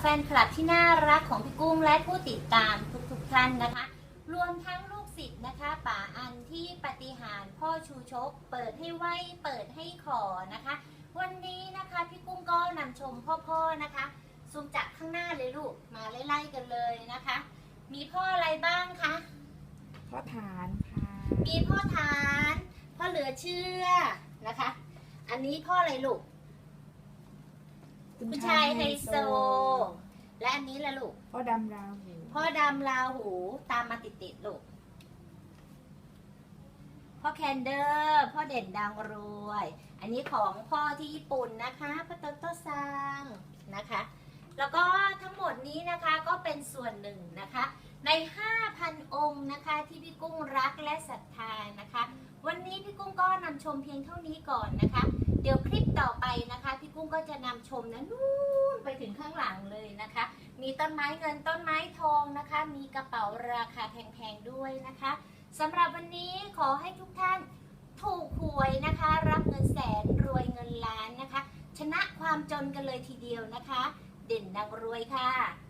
แฟนคลับที่น่ารักของพี่กุ้งและผู้ติดตามทุกๆท่านนะคะ รวมทั้งลูกศิษย์นะคะ ป่าอันที่ปฏิหารย์พ่อชูชก เปิดให้ไหวเปิดให้ขอนะคะ วันนี้นะคะพี่กุ้งก็นำชมพ่อๆนะคะซูมจากข้างหน้าเลยลูกมาไล่ๆกันเลยนะคะ มีพ่ออะไรบ้างคะพ่อฐานค่ะมีพ่อทาน พ่อเหลือเชื่อนะคะ อันนี้พ่ออะไรลูก คุณชายไฮโซ และอันนี้ละลูก พ่อดำราหูพ่อดำลาหูตามมาติดติดๆลูก พ่อแคนเดอร์พ่อเด่นดังรวย อันนี้ของพ่อที่ญี่ปุ่นนะคะพ่อโตโตซังนะคะ แล้วก็ทั้งหมดนี้นะคะก็เป็นส่วนหนึ่งนะคะ ใน 5,000 องค์นะคะ ที่พี่กุ้งรักและศรัทธานะคะ วันนี้พี่กุ้งก็นำชมเพียงเท่านี้ก่อนนะคะ เดี๋ยวคลิปต่อไปนะคะพี่ กุ้งก็จะนำชมนะนู่นไปถึงข้างหลังเลยนะคะ มีต้นไม้เงินต้นไม้ทองนะคะ มีกระเป๋าราคาแพงๆด้วยนะคะสำหรับวันนี้ขอให้ทุกท่านถูกหวยนะคะ รับเงินแสนรวยเงินล้านนะคะ ชนะความจนกันเลยทีเดียวนะคะ เด่นดังรวยค่ะ